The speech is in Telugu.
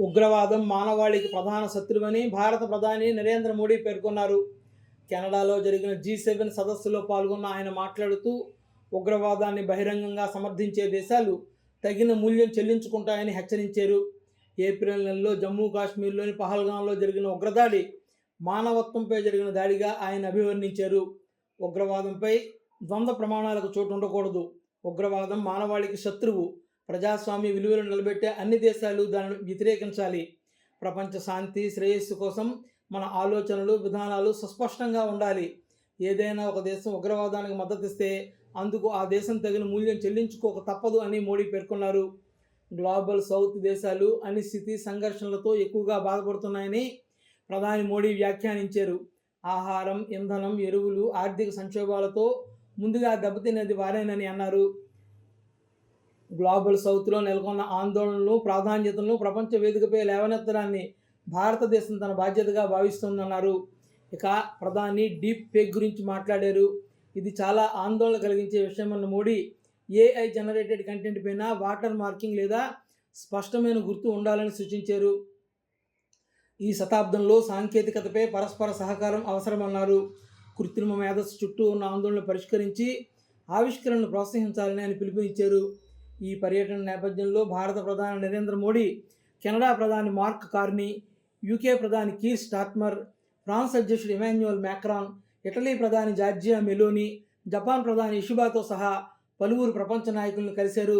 ఉగ్రవాదం మానవాళికి ప్రధాన శత్రువని భారత ప్రధాని నరేంద్ర మోడీ పేర్కొన్నారు. కెనడాలో జరిగిన జీ సెవెన్ సదస్సులో పాల్గొన్న ఆయన మాట్లాడుతూ ఉగ్రవాదాన్ని బహిరంగంగా సమర్థించే దేశాలు తగిన మూల్యం చెల్లించుకుంటాయని హెచ్చరించారు. ఏప్రిల్ నెలలో జమ్మూ కాశ్మీర్లోని పహల్గాంలో జరిగిన ఉగ్రదాడి మానవత్వంపై జరిగిన దాడిగా ఆయన అభివర్ణించారు. ఉగ్రవాదంపై ద్వంద్వ ప్రమాణాలకు చోటు ఉండకూడదు. ఉగ్రవాదం మానవాళికి శత్రువు ప్రజాస్వామ్య విలువలు నిలబెట్టే అన్ని దేశాలు దానిని వ్యతిరేకించాలి. ప్రపంచ శాంతి శ్రేయస్సు కోసం మన ఆలోచనలు విధానాలు సుస్పష్టంగా ఉండాలి. ఏదైనా ఒక దేశం ఉగ్రవాదానికి మద్దతిస్తే అందుకు ఆ దేశం తగిన మూల్యం చెల్లించుకోక తప్పదు అని మోడీ పేర్కొన్నారు. గ్లోబల్ సౌత్ దేశాలు అనిశ్చితి సంఘర్షణలతో ఎక్కువగా బాధపడుతున్నాయని ప్రధాని మోడీ వ్యాఖ్యానించారు. ఆహారం ఇంధనం ఎరువులు ఆర్థిక సంక్షోభాలతో ముందుగా దెబ్బతినేది వారేనని అన్నారు. గ్లోబల్ సౌత్లో నెలకొన్న ఆందోళనలు ప్రాధాన్యతలను ప్రపంచ వేదికపై లేవనెత్తడాన్ని భారతదేశం తన బాధ్యతగా భావిస్తుందన్నారు. ఇక ప్రధాని డీప్ ఫేక్ గురించి మాట్లాడారు. ఇది చాలా ఆందోళన కలిగించే విషయమన్న మోడీ ఏఐ జనరేటెడ్ కంటెంట్ పైన వాటర్ మార్కింగ్ లేదా స్పష్టమైన గుర్తు ఉండాలని సూచించారు. ఈ శతాబ్దంలో సాంకేతికతపై పరస్పర సహకారం అవసరమన్నారు. కృత్రిమ మేధస్సు చుట్టూ ఉన్న ఆందోళనలు పరిష్కరించి ఆవిష్కరణను ప్రోత్సహించాలని ఆయన పిలుపునిచ్చారు. ఈ పర్యటన నేపథ్యంలో భారత ప్రధాని నరేంద్ర మోడీ కెనడా ప్రధాని మార్క్ కార్నీ యూకే ప్రధాని కీర్ స్టాట్మర్ ఫ్రాన్స్ అధ్యక్షుడు ఇమాన్యుయల్ మ్యాక్రాన్ ఇటలీ ప్రధాని జార్జియా మెలోని జపాన్ ప్రధాని ఇషిబాతో సహా పలువురు ప్రపంచ నాయకులను కలిశారు.